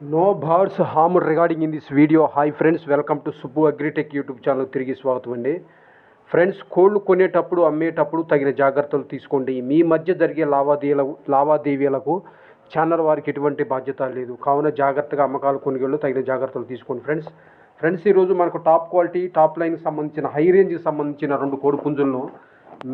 No birds harm regarding in this video hi friends welcome to Subbu agritech YouTube channel తిరిగి స్వాగతం అండి. Friends కోళ్ళు కొనేటప్పుడు అమ్మేటప్పుడు తగిన జాగ్రత్తలు తీసుకోండి. మీ మధ్య జరిగే లావాదేవీల లావాదేవీలకు ఛానల్ వారికి ఎటువంటి బాధ్యత లేదు. కావున జాగ్రత్తగా అమ్మకాలు కొనుగోళ్ళు తగిన జాగ్రత్తలు తీసుకోండి ఫ్రెండ్స్ ఫ్రెండ్స్ ఈరోజు మనకు టాప్ క్వాలిటీ టాప్ లైన్కి సంబంధించిన హై రేంజ్కి సంబంధించిన రెండు కోడి పుంజులను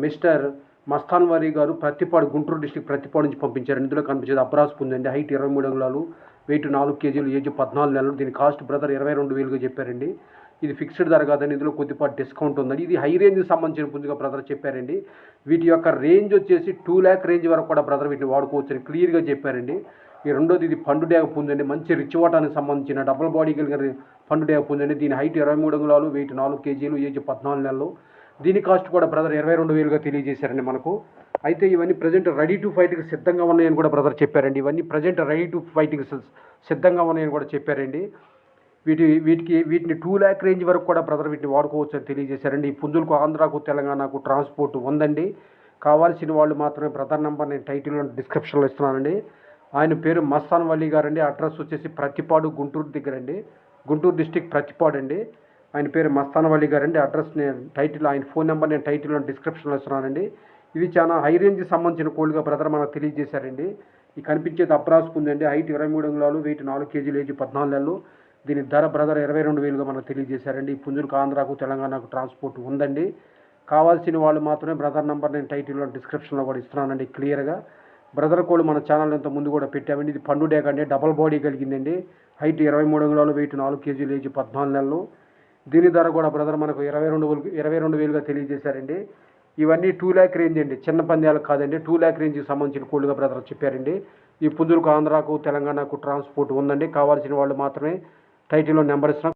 మిస్టర్ మస్తాన్ వారి గారు ప్రతిపాడు గుంటూరు డిస్టిక్ ప్రతిపాడు నుంచి పంపించారు. ఇందులో కనిపించేది అబ్రాస్ పుంజండి హైట్ ఇరవై మూడు అంగుళాలు వెయిట్ నాలుగు కేజీలు ఏజ్ పద్నాలుగు నెలలు. దీని కాస్ట్ బ్రదర్ ఇరవై రెండు వేలుగా చెప్పారండి. ఇది ఫిక్స్డ్ ధర కాదండి. ఇందులో కొద్దిపాటి డిస్కౌంట్ ఉందండి. ఇది హై రేంజ్కి సంబంధించిన పుంజుగా బ్రదర్ చెప్పారండి. వీటి యొక్క రేంజ్ వచ్చేసి టూ ల్యాక్ రేంజ్ వరకు కూడా బ్రదర్ వీటిని వాడుకోవచ్చని క్లియర్గా చెప్పారండి. ఈ రెండోది ఇది పండు డేగ పుంజండి. మంచి రిచ్ వాటానికి సంబంధించిన డబుల్ బాడీ కలిగిన పండు డేగ పుంజండి. దీని హైట్ ఇరవై మూడు అంగుళాలు వెయిట్ నాలుగు కేజీలు ఏజ్ పద్నాలుగు నెలలు. దీని కాస్ట్ కూడా బ్రదర్ ఇరవై రెండు వేలుగా తెలియజేశారండి మనకు. అయితే ఇవన్నీ ప్రజెంట్ రెడీ టు ఫైట్కి సిద్ధంగా ఉన్నాయని కూడా బ్రదర్ చెప్పారండి. ఇవన్నీ ప్రజెంట్ రెడీ టు ఫైట్కి సిద్ధంగా ఉన్నాయని కూడా చెప్పారండి. వీటి వీటికి వీటిని టూ ల్యాక్ రేంజ్ వరకు కూడా బ్రదర్ వీటిని వాడుకోవచ్చు అని తెలియజేశారండి. ఈ పుంజులకు ఆంధ్రాకు తెలంగాణకు ట్రాన్స్పోర్ట్ ఉందండి. కావాల్సిన వాళ్ళు మాత్రమే బ్రదర్ నెంబర్ నేను టైటిల్లో డిస్క్రిప్షన్లో ఇస్తున్నానండి. ఆయన పేరు మస్తాన్ వలీ గారండి. అడ్రస్ వచ్చేసి ప్రతిపాడు గుంటూరు దగ్గర అండి. గుంటూరు డిస్టిక్ ప్రతిపాడు అండి. ఆయన పేరు మస్తానవల్లి గారండి. అడ్రస్ నేను టైటిల్ ఆయన ఫోన్ నెంబర్ నేను టైటిల్లో డిస్క్రిప్షన్లో ఇస్తున్నానండి. ఇవి చాలా హై రేంజ్కి సంబంధించిన కోళ్ళుగా బ్రదర్ మనకు తెలియజేశారండి. ఈ కనిపించేది అప్రాసుకుందండి. హైట్ ఇరవై మూడు అంగుళాలు వెయిట్ నాలుగు కేజీలు ఏజ్ పద్నాలుగు నెలలు. దీని ధర బ్రదర్ ఇరవై రెండు వేలుగా మనకు తెలియజేశారండి. ఈ పుంజులకు ఆంధ్రాకు తెలంగాణకు ట్రాన్స్పోర్ట్ ఉందండి. కావాల్సిన వాళ్ళు మాత్రమే బ్రదర్ నెంబర్ నేను టైటిల్లో డిస్క్రిప్షన్లో కూడా ఇస్తున్నానండి క్లియర్గా. బ్రదర్ కోళ్ళు మన ఛానల్ ఇంత ముందు కూడా పెట్టామండి. ఇది పండు డేగ అండి. డబల్ బాడీ కలిగిందండి. హైట్ ఇరవై మూడు అంగుళాలు వెయిట్ నాలుగు కేజీలు ఏజ్ పద్నాలుగు నెలలు. దీని ధర కూడా బ్రదర్ మనకు ఇరవై రెండు ఇరవై రెండు వేలుగా తెలియజేశారండి. ఇవన్నీ టూ ల్యాక్ రేంజ్ అండి. చిన్న పందాలు కాదండి. టూ ల్యాక్ రేంజ్కి సంబంధించిన కోళ్ళుగా బ్రదర్ చెప్పారండి. ఈ పుంజులకు ఆంధ్రాకు తెలంగాణకు ట్రాన్స్పోర్ట్ ఉందండి. కావాల్సిన వాళ్ళు మాత్రమే టైటిల్లో నెంబర్ ఇస్తున్నాం.